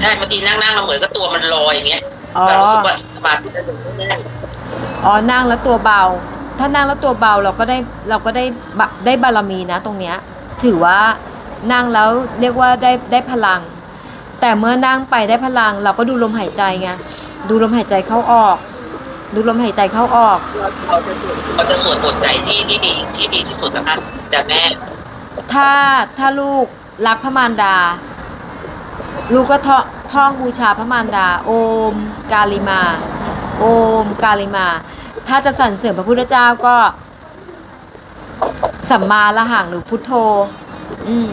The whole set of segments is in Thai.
ใช่บางทีนั่งนั่งๆเราเหมือนกับตัวมันลอยอย่างเงี้ยอ๋อเรารู้สึกว่าสมาธิเราอยู่ไม่แน่นอ๋อนั่งแล้วตัวเบา ถ้านั่งแล้วตัวเบาเราก็ได้เราก็ได้บะได้บารมีนะตรงเนี้ย ถือว่านั่งแล้วเรียกว่าได้ได้พลัง แต่เมื่อนั่งไปได้พลัง เราก็ดูลมหายใจไงดูลมหายใจเข้าออก ดูลมหายใจเข้าออก เราจะสวดเราจะสวดบทไหนที่ที่ดีที่ดีที่สุดนะคะแต่แม่ ถ้าถ้าลูกรักพระมารดา ลูกก็ท่องท่องบูชาพระมารดา โอม กาลิมา โอม กาลิมา ถ้าจะสรรเสริญพระพุทธเจ้าก็ สัมมาละหังหรือพุทโธ อืม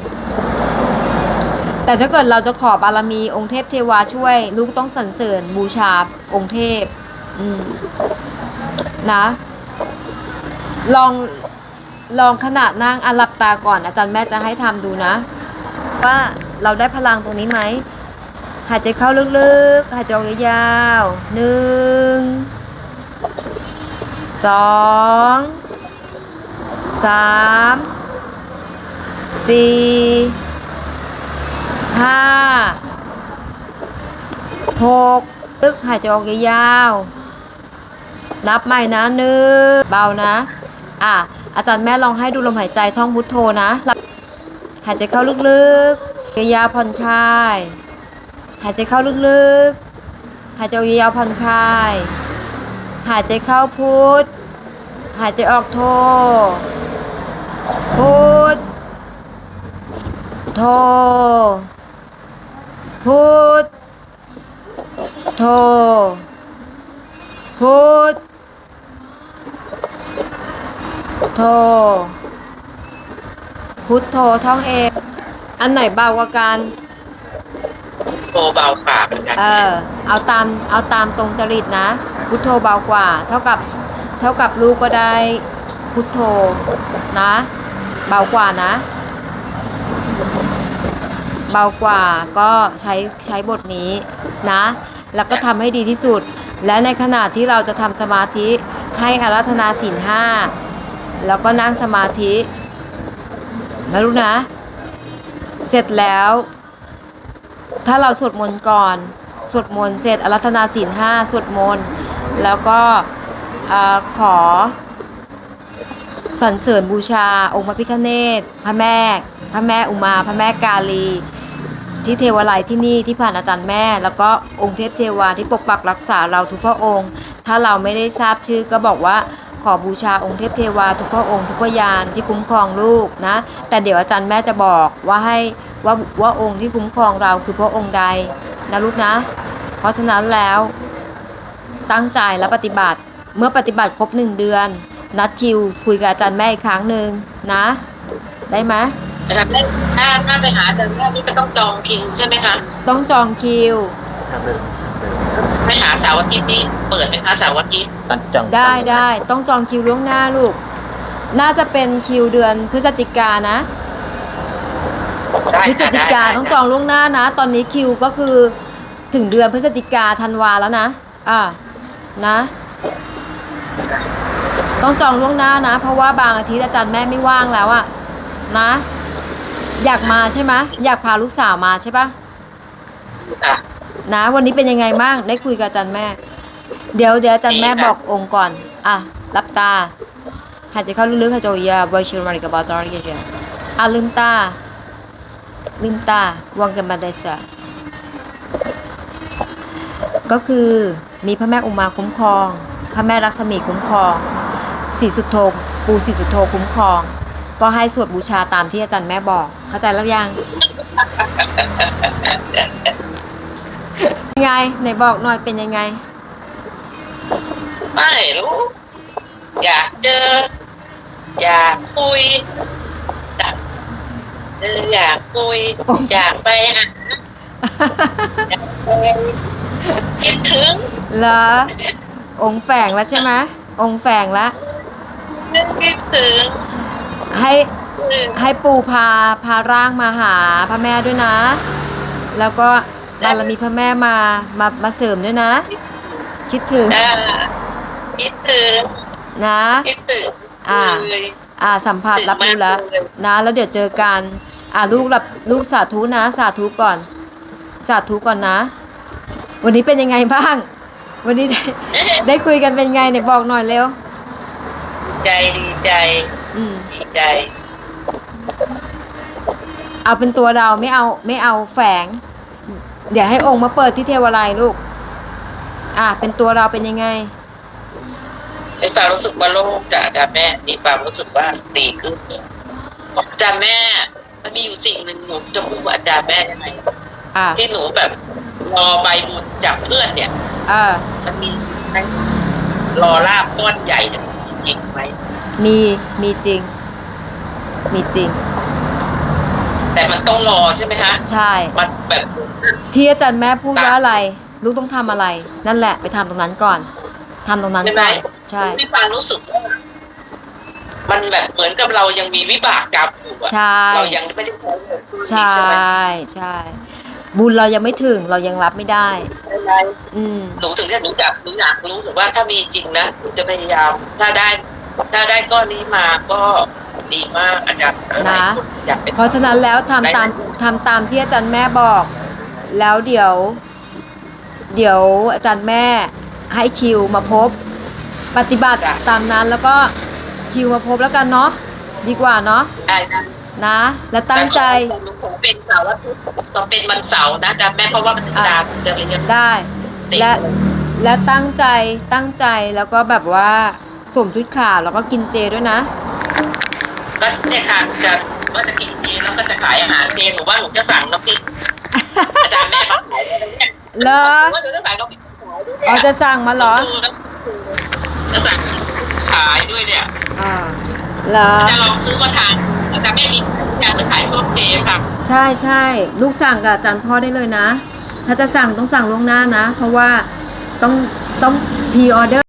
แต่ถ้าเกิดเราจะขอบารมีองค์เทพเทวาช่วย ลูกต้องสรรเสริญบูชาองค์เทพ อืม นะ ลองลองขณะนั่งอันหลับตาก่อนอาจารย์แม่จะให้ทำดูนะ ว่า เราได้พลังตรงนี้ไหมหายใจเข้าลึกๆ หายใจออกยาวๆหนึ่งสองสามสี่ห้าหกลึกหายใจออกยาวๆนับใหม่นะหนึ่งเบานะ อะ อาจารย์แม่ลองให้ดูลมหายใจท่องพุทโธนะหลับหายใจเข้าลึกๆ ยาวๆผ่อนคลาย หายใจเข้าลึกๆ หายใจยาวๆผ่อนคลาย หายใจเข้าพุทหายใจออกโทพุทโทพุทโทพุทโทพุทโธท่องเอง อันไหนเบากว่ากัน โทรเบาปากเหมือนกันเออ เอาตาม เอาตามตรงจริตนะ พุทโธเบากว่า เท่ากับ เท่ากับลูกก็ได้พุทโธนะ เบากว่านะ เบากว่าก็ใช้ใช้บทนี้นะ แล้วก็ทำให้ดีที่สุด และในขณะที่เราจะทำสมาธิให้อารัธนาศีลห้าแล้วก็นั่งสมาธินะลูกนะ เสร็จแล้ว ถ้าเราสวดมนต์ก่อน สวดมนต์เสร็จอารัธนาศีลห้าสวดมนต์ แล้วก็อขอสรรเสริญบูชา องค์พระพิฆเนศพระแม่ พระแม่อุมา พระแม่กาลี ที่เทวาลัยที่นี่ที่ผ่านอาจารย์แม่ แล้วก็องค์เทพเทวาที่ปกปักรักษาเราทุกพระองค์ ถ้าเราไม่ได้ทราบชื่อก็บอกว่า ขอบูชาองค์เทพเทวาทุกพระองค์ทุกพยานที่คุ้มครองลูกนะ แต่เดี๋ยวอาจารย์แม่จะบอกว่าให้ว่าว่าองค์ที่คุ้มครองเราคือพระองค์ใดนะลูกนะ เพราะฉะนั้นแล้วตั้งใจและปฏิบัติเมื่อปฏิบัติครบหนึ่งเดือน นัดคิวคุยกับอาจารย์แม่อีกครั้งหนึ่งนะ ได้ไหมนะครับถ้าถ้าไปหาอาจารย์แม่นี่ก็ต้องจองคิวใช่ไหมคะ ต้องจองคิวไป หาเสาร์อาทิตย์นี่เปิดไหมคะเสาร์อาทิตย์ต้องจังได้ได้ต้องจองคิวล่วงหน้าลูก น่าจะเป็นคิวเดือนพฤศจิกานะได้พฤศค่ะจิได้กาได้ต้องจองล่วงหน้านะ ตอนนี้คิวก็คือถึงเดือนพฤศจิกาธันวาแล้วนะ อ่า นะ ต้องจองล่วงหน้านะ เพราะว่าบางอาทิตย์อาจารย์แม่ไม่ว่างแล้วอะนะ อยากมาใช่ไหมอยากพาลูกสาวมาใช่ปะค่ะ นะ วันนี้เป็นยังไงบ้างได้คุยกับอาจารย์แม่ เดี๋ยวเดี๋ยวอาจารย์แม่บอกองค์ก่อน อะรับตาหายใจเข้าลึกๆหายใจออกยาวบริชิลมาริกาบาตอริเกจอะลืมตา ลืมตาวางกันมาได้สะก็คือมีพระแม่อุมาคุ้มครอง พระแม่รักษมีคุ้มครองสีสุโธปูสีสุโธคุ้มครอง ก็ให้สวดบูชาตามที่อาจารย์แม่บอก เข้าใจแล้วยัง ยังไงไหนบอกหน่อยเป็นยังไง ไม่รู้ อยากเจอ อยากคุยอยากเอออยากคุยอยากไปหาอยากไปคิดถึงเหรอองค์แฝงแล้วใช่ไหมองค์แฝงแล้วนึกคิดถึงให้เออให้ปู่พาพาร่างมาหาพระแม่ด้วยนะ แล้วก็ บารมีพระแม่มามามาเสริมด้วยนะ คิดถึงอ่าคิดถึงนะคิดถึงอ่าเลยอ่าสัมผัสรับรู้แล้วนะแล้วเดี๋ยวเจอกันอ่าลูกรับลูกสาธุนะ สาธุก่อน สาธุก่อนนะ วันนี้เป็นยังไงบ้าง วันนี้ได้ได้คุยกันเป็นไงเนี่ยบอกหน่อยเร็วใจดีใจอืมดีใจ เอาเป็นตัวเราไม่เอาไม่เอาแฝง เดี๋ยวให้องค์มาเปิดที่เทวาลัยลูก อะเป็นตัวเราเป็นยังไงมีความรู้สึกว่าโล่งจากอาจารย์แม่มีความรู้สึกว่าดีขึ้นอาจารย์แม่ มันมีอยู่สิ่งหนึ่งหนูจะพูดว่าอาจารย์แม่ยังไงอะที่หนูแบบรอใบบุญจากเพื่อนเนี่ย อะมันมีไหมรอลาบก้อนใหญ่เนี่ยมันมีจริงไหมมี มีจริง มีจริง แต่มันต้องรอใช่ไหมฮะใช่ มันแบบ ที่อาจารย์แม่พูดว่าอะไร ลูกต้องทำอะไร นั่นแหละไปทำตรงนั้นก่อนทำตรงนั้นก่อนใช่มีความรู้สึกว่ามันแบบเหมือนกับเรายังมีวิบากกรรมอยู่อะใช่ เรายังไม่ได้ใช้เงินพวกใช่นี้ใช่ไหมใช่ บุญเรายังไม่ถึงเรายังรับไม่ได้ ใช่ไหมอืม หนูถึงเนี่ยหนูอยากหนูอยากรู้สึกว่าถ้ามีจริงนะหนูจะพยายาม ถ้าได้ ถ้าได้ก้อนนี้มาก็ ดีมากอาจารย์หลายคนอยากเป็นเพราะฉะนั้นแล้วทำตามทำตามที่อาจารย์แม่บอก แล้วเดี๋ยว เดี๋ยวอาจารย์แม่ให้คิวมาพบ ปฏิบัติตามนั้นแล้วก็คิวมาพบแล้วกันเนาะดีกว่าเนาะได้นะนะ และตั้งใจแต่ขอหนูขอเป็นเสาร์อาทิตย์ต้องเป็นวันเสาร์นะอาจารย์แม่เพราะว่ามันจะตามจะเรียนได้ติดและและตั้งใจตั้งใจแล้วก็แบบว่าสวมชุดขาวแล้วก็กินเจด้วยนะ ก็เนี่ยค่ะจะว่าจะกินเจแล้วก็จะขายอาหารเจหนูว่าหนูจะสั่งน้ำพริกอาจารย์แม่มาขายด้วยเนี่ยเหรอว่าหนูจะสั่งน้ำพริกขายด้วยอ๋อเนี่ยจะสั่งมาเหรอดูน้ำพริกจะสั่งขายด้วยเนี่ยอ่าเหรอจะลองซื้อมาทานอาจารย์แม่มีอยากจะขายช่วงเจค่ะ ใช่ใช่ลูกสั่งกับอาจารย์พ่อได้เลยนะ ถ้าจะสั่งต้องสั่งล่วงหน้านะ เพราะว่าต้องต้องพรีออเดอร์